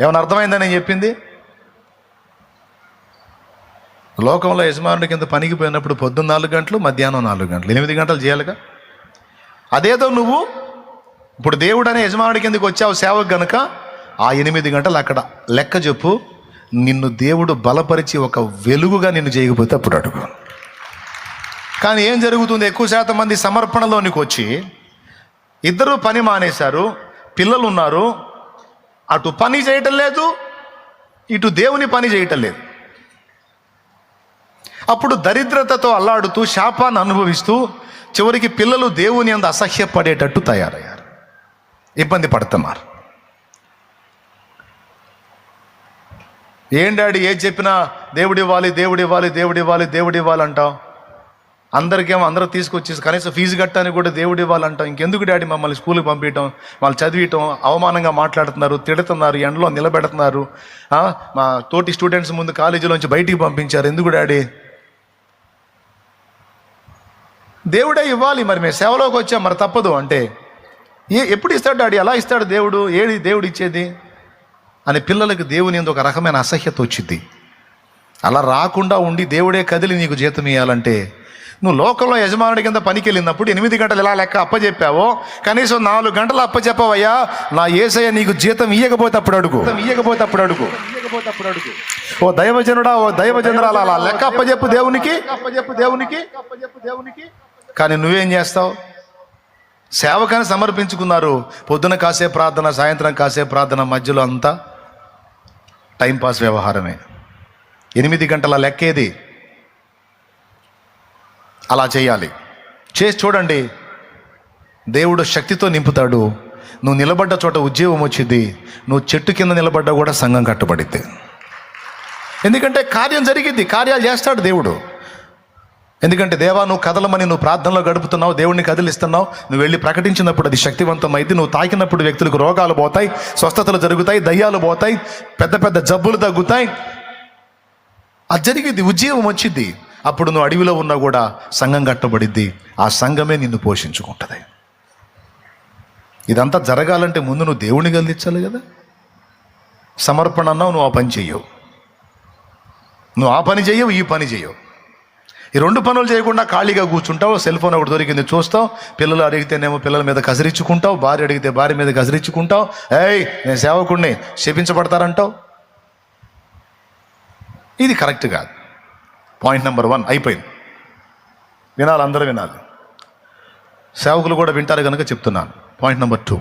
ఏమైనా అర్థమైందని నేను చెప్పింది? లోకంలో యజమానుడి కింద పనికి పోయినప్పుడు పొద్దున్న నాలుగు గంటలు మధ్యాహ్నం నాలుగు గంటలు. ఎనిమిది గంటలు చేయాలిగా? అదేదో నువ్వు ఇప్పుడు దేవుడు అనే యజమానుడి కిందకి వచ్చావు సేవకు గనుక ఆ ఎనిమిది గంటలు అక్కడ లెక్క చెప్పు నిన్ను దేవుడు బలపరిచి ఒక వెలుగుగా నిన్ను చేయకపోతే అప్పుడు అడుగు. కానీ ఏం జరుగుతుంది? ఎక్కువ శాతం మంది సమర్పణలోనికి వచ్చి ఇద్దరు పని మానేశారు పిల్లలు ఉన్నారు అటు పని చేయటం లేదు ఇటు దేవుని పని చేయటం లేదు. అప్పుడు దరిద్రతతో అల్లాడుతూ శాపాన్ని అనుభవిస్తూ చివరికి పిల్లలు దేవుని అందు అసహ్యపడేటట్టు తయారయ్యారు. ఇబ్బంది పడుతున్నారు. ఏం డాడీ ఏది చెప్పినా దేవుడి దేవుడివ్వాలి దేవుడి దేవుడివ్వాలి దేవుడి దేవుడి అంటావు అందరికేమో అందరూ తీసుకొచ్చి కనీసం ఫీజు కట్టడానికి కూడా దేవుడు ఇవ్వాలంటాం. ఇంకెందుకు డాడీ మమ్మల్ని స్కూల్కి పంపించడం వాళ్ళు చదివియటం అవమానంగా మాట్లాడుతున్నారు తిడుతున్నారు ఎండలో నిలబెడుతున్నారు. మా తోటి స్టూడెంట్స్ ముందు కాలేజీలోంచి బయటికి పంపించారు. ఎందుకు డాడీ? దేవుడే ఇవ్వాలి మరి మేము సేవలోకి వచ్చాం మరి తప్పదు అంటే. ఏ ఎప్పుడు ఇస్తాడు డాడీ? ఎలా ఇస్తాడు దేవుడు? ఏడి దేవుడు ఇచ్చేది? అని పిల్లలకు దేవుని ఎందు ఒక రకమైన అసహ్యత వచ్చింది అలా రాకుండా ఉండి దేవుడే కదిలి నీకు జీతం ఇవ్వాలంటే నువ్వు లోకంలో యజమానుడి కింద పనికి వెళ్ళినప్పుడు ఎనిమిది గంటలు ఇలా లెక్క అప్పచెప్పావో కనీసం నాలుగు గంటలు అప్పచెప్పవయ్యా నా ఏసయ్య నీకు జీతం ఇయ్యకపోతే అప్పుడు అడుగు. ఇయ్యకపోతే అప్పుడు అడుగు. ఇయ్యకపోతే అప్పుడు అడుగు. ఓ దైవజనుడా ఓ దైవజనురాలు అలా లెక్క అప్పచెప్పు దేవునికి. అప్పచెప్పు దేవునికి. అప్పచెప్పు దేవునికి. కానీ నువ్వేం చేస్తావు? సేవకాన్ని సమర్పించుకున్నారు. పొద్దున కాసే ప్రార్థన సాయంత్రం కాసే ప్రార్థన మధ్యలో అంతా టైంపాస్ వ్యవహారమే. ఎనిమిది గంటల లెక్కేది? అలా చేయాలి. చేసి చూడండి. దేవుడు శక్తితో నింపుతాడు. నువ్వు నిలబడ్డ చోట ఉద్యోగం వచ్చింది. నువ్వు చెట్టు కింద నిలబడ్డా కూడా సంఘం కట్టుబడిద్ది. ఎందుకంటే కార్యం జరిగింది. కార్యాలు చేస్తాడు దేవుడు. ఎందుకంటే దేవా నువ్వు కదలమని నువ్వు ప్రార్థనలో గడుపుతున్నావు దేవుడిని కదిలిస్తున్నావు. నువ్వు వెళ్ళి ప్రకటించినప్పుడు అది శక్తివంతమైంది. నువ్వు తాకినప్పుడు వ్యక్తులకు రోగాలు పోతాయి స్వస్థతలు జరుగుతాయి దయ్యాలు పోతాయి పెద్ద పెద్ద జబ్బులు తగ్గుతాయి. అది జరిగింది. ఉద్యోగం వచ్చింది. అప్పుడు నువ్వు అడవిలో ఉన్నా కూడా సంఘం కట్టబడిద్ది. ఆ సంఘమే నిన్ను పోషించుకుంటుంది. ఇదంతా జరగాలంటే ముందు నువ్వు దేవుడిని గెలిచాలి కదా. సమర్పణ అన్నావు నువ్వు ఆ పని చెయ్యవు నువ్వు ఆ పని చెయ్యవు ఈ పని చెయ్యవు ఈ రెండు పనులు చేయకుండా ఖాళీగా కూర్చుంటావు సెల్ ఫోన్ ఒకటి దొరికింది చూస్తావు పిల్లలు అడిగితేనేమో పిల్లల మీద కసిరించుకుంటావు భార్య అడిగితే భార్య మీద కసిరించుకుంటావు. ఏయ్ నేను సేవకుడిని శపించబడతారంటావు. ఇది కరెక్ట్ కాదు. పాయింట్ నెంబర్ వన్ అయిపోయింది. వినాలి అందరూ వినాలి. సేవకులు కూడా వింటారు కనుక చెప్తున్నాను. Point number two